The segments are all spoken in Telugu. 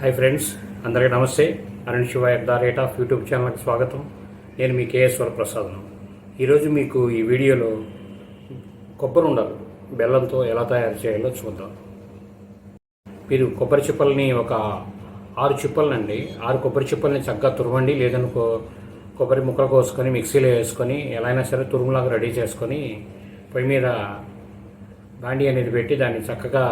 హాయ్ ఫ్రెండ్స్ అందరికీ నమస్తే. Arun Shiva at the rate of YouTube ఛానల్కి స్వాగతం. నేను మీ కేఎస్ వరప్రసాద్ను ఈరోజు మీకు ఈ వీడియోలో కొబ్బరి ఉండలు బెల్లంతో ఎలా తయారు చేయాలో చూద్దాం. మీరు కొబ్బరి చిప్పల్ని ఒక ఆరు చిప్పలనండి. ఆరు కొబ్బరి చిప్పల్ని చక్కగా తురవండి లేదనుకో కొబ్బరి ముక్కలు కోసుకొని మిక్సీలో వేసుకొని ఎలా అయినా సరే తురుములాగా రెడీ చేసుకొని పొయ్యి మీద బాండి అనేది పెట్టి దాన్ని చక్కగా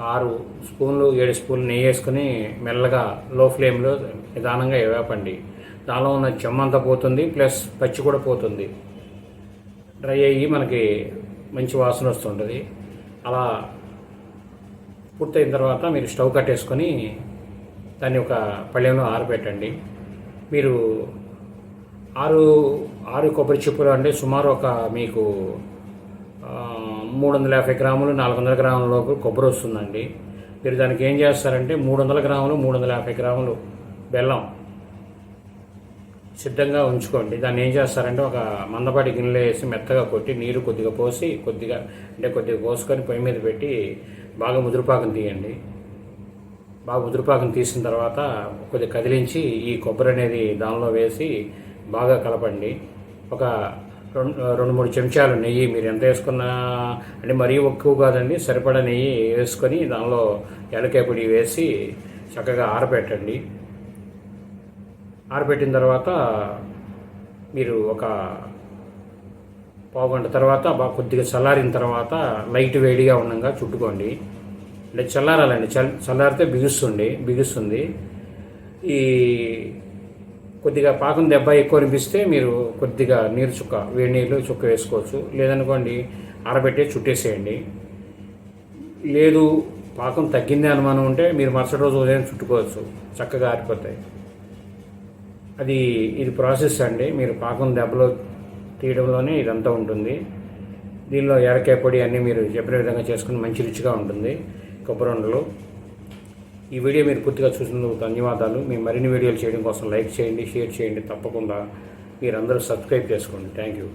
ఆరు స్పూన్లు ఏడు స్పూన్లు నెయ్యి వేసుకుని మెల్లగా లో ఫ్లేమ్లో నిదానంగా వేపండి. దానిలో ఉన్న చెమ్మంతా పోతుంది ప్లస్ పచ్చి కూడా పోతుంది. డ్రై అయ్యి మనకి మంచి వాసన వస్తుంటుంది. అలా పూర్తయిన తర్వాత మీరు స్టవ్ కట్టేసుకొని దాన్ని ఒక పళ్ళెంలో ఆరబెట్టండి. మీరు ఆరు ఆరు కొబ్బరి చిప్పులు అంటే సుమారు ఒక మీకు మూడు వందల యాభై గ్రాములు నాలుగు వందల గ్రాముల లోపు కొబ్బరి వస్తుందండి. మీరు దానికి ఏం చేస్తారంటే మూడు వందల గ్రాములు మూడు వందల యాభై గ్రాములు బెల్లం సిద్ధంగా ఉంచుకోండి. దాన్ని ఏం చేస్తారంటే ఒక మందపాటి గిన్నెలో వేసి మెత్తగా కొట్టి నీరు కొద్దిగా పోసి కొద్దిగా అంటే కొద్దిగా పోసుకొని పొయ్యి మీద పెట్టి బాగా ముదురుపాకం తీయండి. బాగా ముదురుపాకం తీసిన తర్వాత కొద్దిగా కదిలించి ఈ కొబ్బరి అనేది దానిలో వేసి బాగా కలపండి. ఒక రెండు రెండు మూడు చెంచాలు నెయ్యి మీరు ఎంత వేసుకున్నా అంటే మరీ ఎక్కువ కాదండి సరిపడా నెయ్యి వేసుకొని దానిలో ఎలకాయ పొడి వేసి చక్కగా ఆరబెట్టండి ఆరబెట్టిన తర్వాత మీరు ఒక పావుగంట తర్వాత బాగా కొద్దిగా చల్లారిన తర్వాత లైట్ వేడిగా ఉండగా చుట్టుకోండి. అంటే చల్లారాలండి చల్ చల్లారితే బిగుస్తుంది బిగుస్తుంది. ఈ కొద్దిగా పాకం దెబ్బ ఎక్కువ అనిపిస్తే మీరు కొద్దిగా నీరు చుక్క వేడి నీళ్ళు చుక్క వేసుకోవచ్చు. లేదనుకోండి ఆరబెట్టి చుట్టేసేయండి. లేదు పాకం తగ్గింది అనుమానం ఉంటే మీరు మరుసటి రోజు ఉదయం చుట్టుకోవచ్చు. చక్కగా ఆరిపోతాయి. అది ఇది ప్రాసెస్ అండి. మీరు పాకం దెబ్బలో తీయడంలోనే ఇదంతా ఉంటుంది. దీనిలో ఏలకాయ పొడి అన్నీ మీరు చెప్పిన విధంగా చేసుకుని మంచి రుచిగా ఉంటుంది. కొబ్బరి ఉండలు. ఈ వీడియో మీరు పూర్తిగా చూసినందుకు ధన్యవాదాలు. మేము మరిన్ని వీడియోలు చేయడం కోసం లైక్ చేయండి షేర్ చేయండి తప్పకుండా. మీరందరూ సబ్స్క్రైబ్ చేసుకోండి. Thank you.